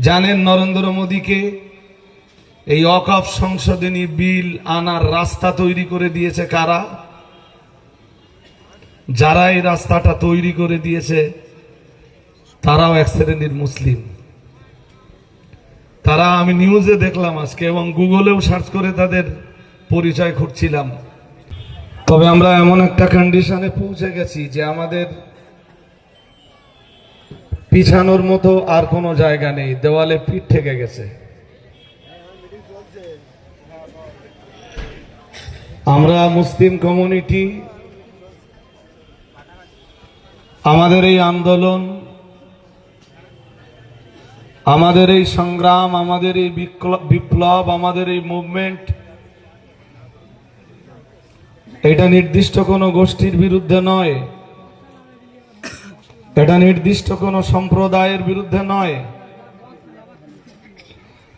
জানেন নরেন্দ্র মোদীকে, এই অকফ সংশোধনী বিল আনার রাস্তা তৈরি করে দিয়েছে কারা? যারা এই রাস্তাটা তৈরি করে দিয়েছে, তারাও এক শ্রেণির মুসলিম। তারা আমি নিউজে দেখলাম আজকে এবং গুগলেও সার্চ করে তাদের পরিচয় খুঁজছিলাম। তবে আমরা এমন একটা কন্ডিশনে পৌঁছে গেছি যে আমাদের পিছানোর মতো আর কোনো জায়গা নেই। দেওয়ালে পিঠ থেকে গেছে। আমরা মুসলিম কমিউনিটি, আমাদের এই আন্দোলন, আমাদের এই সংগ্রাম, আমাদের এই বিপ্লব- আমাদের এই মুভমেন্ট, এটা নির্দিষ্ট কোনো গোষ্ঠীর বিরুদ্ধে নয়। এটা নির্দিষ্ট কোনো সম্প্রদায়ের বিরুদ্ধে নয়।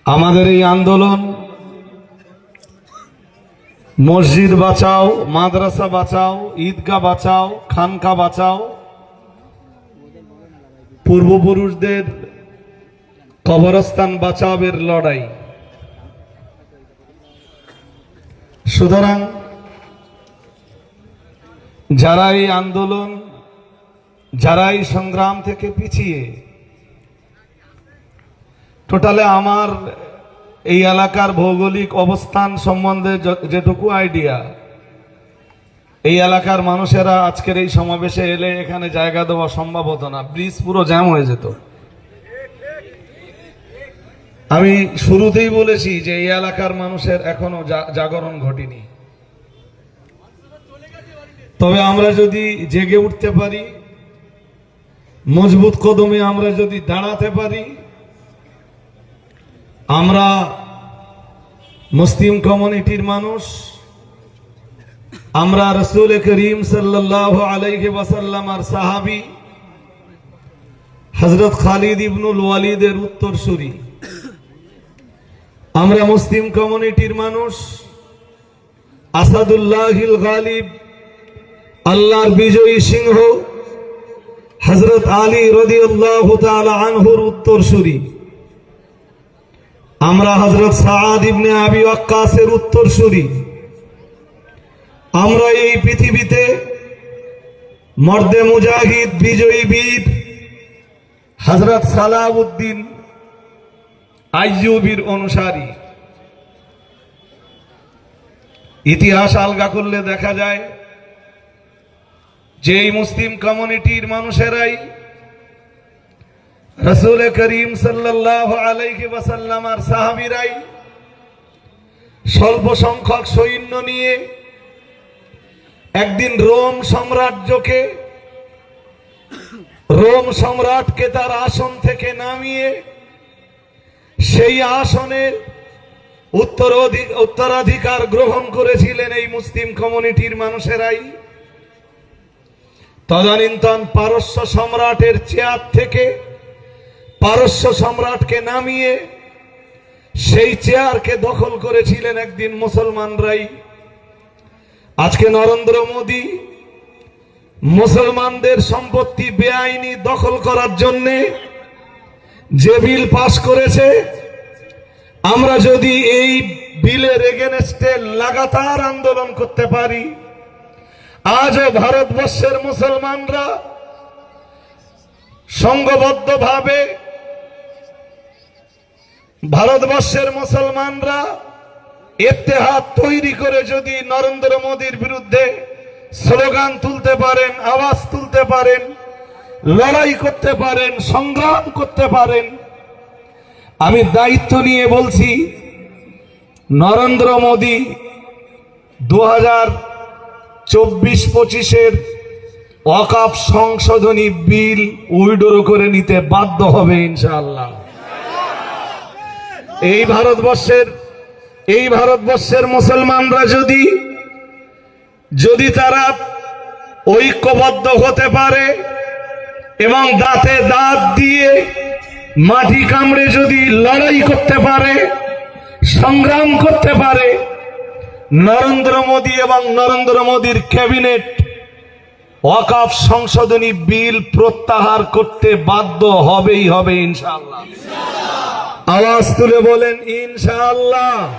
আমাদের এই আন্দোলন মসজিদ বাঁচাও, মাদ্রাসা বাঁচাও, ঈদগাহ বাঁচাও, খানকা বাঁচাও। পূর্বপুরুষদের কবরস্থান বাঁচাবের লড়াই। সুতরাং যারা এই আন্দোলন যারা এই সংগ্রাম থেকে পিছিয়ে, টোটালে আমার এই এলাকার ভৌগোলিক অবস্থান সম্বন্ধে যেটুকু আইডিয়া, এই এলাকার মানুষেরা আজকের এই সমাবেশে এলে এখানে জায়গা দেওয়া সম্ভব হতো না। ব্রিজ পুরো জ্যাম হয়ে যেত। আমি শুরুতেই বলেছি যে এই এলাকার মানুষের এখনও জাগরণ ঘটেনি। তবে আমরা যদি জেগে উঠতে পারি মজবুত কদমে আমরা যদি দাঁড়াতে পারি, আমরা মুসলিম কমিউনিটির মানুষ, আমরা রসুল করিম সাল্লাহ আলাইহি ওয়াসাল্লাম আর সাহাবি হজরত খালিদ ইবনুল ওয়ালিদের উত্তরসূরি। আমরা মুসলিম কমিউনিটির মানুষ, আসাদুল্লাহিল গালিব, আল্লাহর বিজয়ী সিংহ হজরত আলী রদিউল্লাহ আনহুর উত্তরসূরি। আমরা হজরত সাদ ইবনে আবি আক্কাসের উত্তরসূরি। আমরা এই পৃথিবীতে মর্দে মুজাহিদ, বিজয়ী বীর হজরত সালাউদ্দিন আইয়ুবির অনুসারী। ইতিহাস আলগা করলে দেখা যায় যে মুসলিম কমিউনিটির মানুষেরাই রসুল করিম সাল্লাহ আলাইহি আর সাহাবিরাই স্বল্প সংখ্যক সৈন্য নিয়ে একদিন রোম সাম্রাজ্যকে রোম সম্রাটকে তার আসন থেকে নামিয়ে সেই আসনে উত্তরাধি- উত্তরাধিকার গ্রহণ করেছিলেন এই মুসলিম কমিউনিটির মানুষেরাই। তদানীন্তন পারস্য সম্রাটের চেয়ার থেকে পারস্য সম্রাটকে নামিয়ে সেই চেয়ারকে দখল করেছিলেন একদিন মুসলমানরাই। আজকে নরেন্দ্র মোদী মুসলমানদের সম্পত্তি বেআইনি দখল করার জন্যে যে বিল পাশ করেছে, আমরা যদি এই বিলের এগেনস্টে লাগাতার আন্দোলন করতে পারি আজও ভারতবর্ষের মুসলমানরা সংঘবদ্ধভাবে ভারতবর্ষের মুসলমানরা ইত্তেহাদ তৈরি করে যদি নরেন্দ্র মোদীর বিরুদ্ধে স্লোগান তুলতে পারেন, আওয়াজ তুলতে পারেন, লড়াই করতে পারেন, সংগ্রাম করতে পারেন, আমি দায়িত্ব নিয়ে বলছি, নরেন্দ্র মোদী দু হাজার চব্বিশ পঁচিশের ওয়াকাফ সংশোধনী বিল উইডোরো করে নিতে বাধ্য হবে ইনশাআল্লাহ। এই ভারতবর্ষের এই ভারতবর্ষের মুসলমানরা যদি যদি তারা ঐক্যবদ্ধ হতে পারে এবং দাঁতে দাঁত দিয়ে মাটি কামড়ে যদি লড়াই করতে পারে, সংগ্রাম করতে পারে নরেন্দ্র মোদী এবং নরেন্দ্র মোদীর ক্যাবিনেট ওয়াকাফ সংশোধনী বিল প্রত্যাহার করতে বাধ্য হবেই হবে, ইনশাআল্লাহ। আওয়াজ তুলে বলেন, ইনশাআল্লাহ।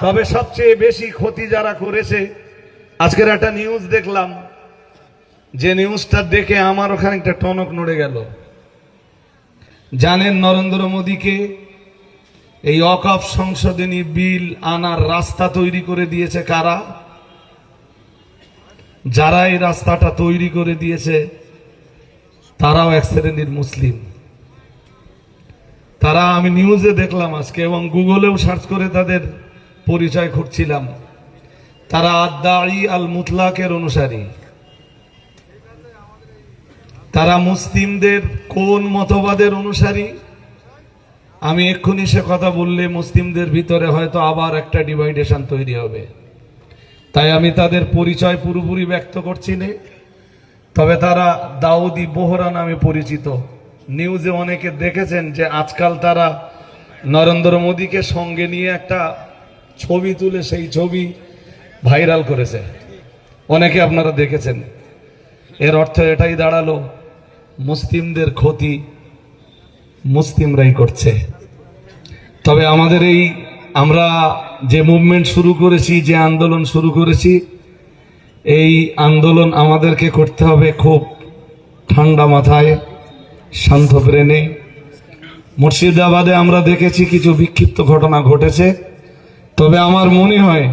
তবে সবচেয়ে বেশি ক্ষতি যারা করেছে, আজকের একটা নিউজ দেখলাম। যে নিউজটা দেখে আমার ওখানে একটা টনক নড়ে গেল। জানেন নরেন্দ্র মোদীকে এই অকাফ সংশোধনী বিল আনার রাস্তা তৈরি করে দিয়েছে কারা? যারা এই রাস্তাটা তৈরি করে দিয়েছে, তারাও এক শ্রেণির মুসলিম। তারা আমি নিউজে দেখলাম আজকে এবং গুগলেও সার্চ করে তাদের পরিচয় খুঁজছিলাম। তারা আদাই আল মুতলাকের অনুসারী। তারা মুসলিমদের কোন মতবাদের অনুসারী? আমি এক্ষুনি সে কথা বললে মুসলিমদের ভিতরে হয়তো আবার একটা ডিভাইডেশন তৈরি হবে। তাই আমি তাদের পরিচয় পুরোপুরি ব্যক্ত করছি না। তবে তারা দাউদি বোহরা নামে পরিচিত। নিউজে অনেকে দেখেছেন যে আজকাল তারা নরেন্দ্র মোদীকে সঙ্গে নিয়ে একটা ছবি তুলে সেই ছবি ভাইরাল করেছে। অনেকে আপনারা দেখেছেন। এর অর্থ এটাই দাঁড়াল, মুসলিমদের ক্ষতি মুসলিমরাই করছে। তবে আমাদের এই আমরা যে মুভমেন্ট শুরু করেছি, যে আন্দোলন শুরু করেছি, এই আন্দোলন আমাদেরকে করতে হবে খুব ঠান্ডা মাথায়, শান্ত ব্রেনে। মুর্শিদাবাদে আমরা দেখেছি কিছু বিক্ষিপ্ত ঘটনা ঘটেছে। তবে আমার মনে হয়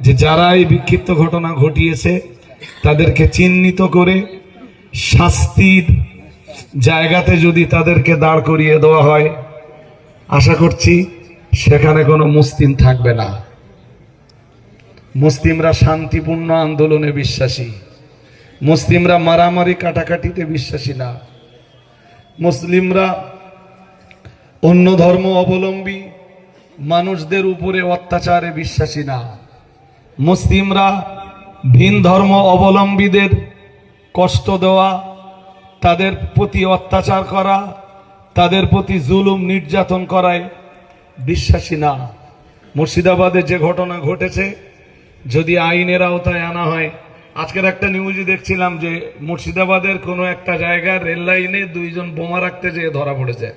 যে যারা এই বিক্ষিপ্ত ঘটনা ঘটিয়েছে, তাদেরকে চিহ্নিত করে শাস্তির জায়গাতে যদি তাদেরকে দাঁড় করিয়ে দেওয়া হয়, আশা করছি সেখানে কোনো মুসলিম থাকবে না। মুসলিমরা শান্তিপূর্ণ আন্দোলনে বিশ্বাসী। মুসলিমরা মারামারি কাটাকাটিতে বিশ্বাসী না। মুসলিমরা অন্য ধর্ম অবলম্বী মানুষদের উপরে অত্যাচারে বিশ্বাসী না। মুসলিমরা ভিন ধর্ম অবলম্বীদের কষ্ট দেওয়া তাদের প্রতি অত্যাচার করা, তাদের প্রতি জুলুম নির্যাতন করায় বিশ্বাসী না। মুর্শিদাবাদে যে ঘটনা ঘটেছে, যদি আইনের আওতায় আনা হয়, আজকের একটা নিউজে দেখছিলাম যে মুর্শিদাবাদের কোনো একটা জায়গায় রেল লাইনে দুইজন বোমা রাখতে যেয়ে ধরা পড়েছে।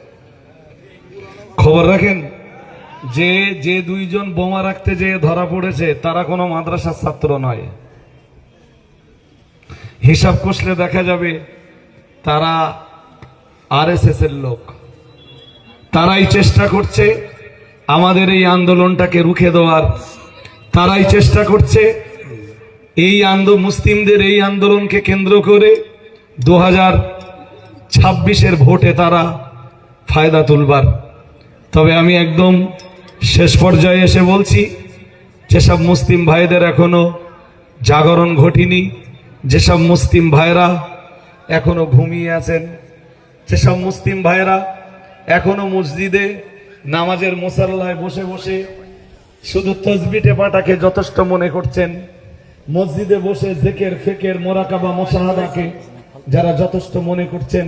খবর রাখেন, যে যে দুইজন বোমা রাখতে যেয়ে ধরা পড়েছে, তারা কোনো মাদ্রাসার ছাত্র নয়। হিসাব কষলে দেখা যাবে তারা আরএসএস এর লোক। তারাই চেষ্টা করছে আমাদের এই আন্দোলনটাকে রুখে দেওয়ার। তারাই চেষ্টা করছে এই আন্দো, মুসলিমদের এই আন্দোলনকে কেন্দ্র করে দু হাজার ছাব্বিশের ভোটে তারা ফায়দা তুলবার। তবে আমি একদম শেষ পর্যায়ে এসে বলছি, যেসব মুসলিম ভাইদের এখনও জাগরণ ঘটিনি, যেসব মুসলিম ভাইরা এখনও ঘুমিয়ে আছেন। যেসব মুসলিম ভাইরা এখনও মসজিদে নামাজের মোসাল্লায় বসে বসে শুধু তসবি টেপাটাকে যথেষ্ট মনে করছেন। মসজিদে বসে জেকের, ফেকের, মোরাকাবা, মোশাহাদাকে যারা যথেষ্ট মনে করছেন,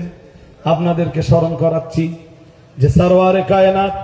আপনাদেরকে স্মরণ করাচ্ছি যে সারোয়ারে কায়নাত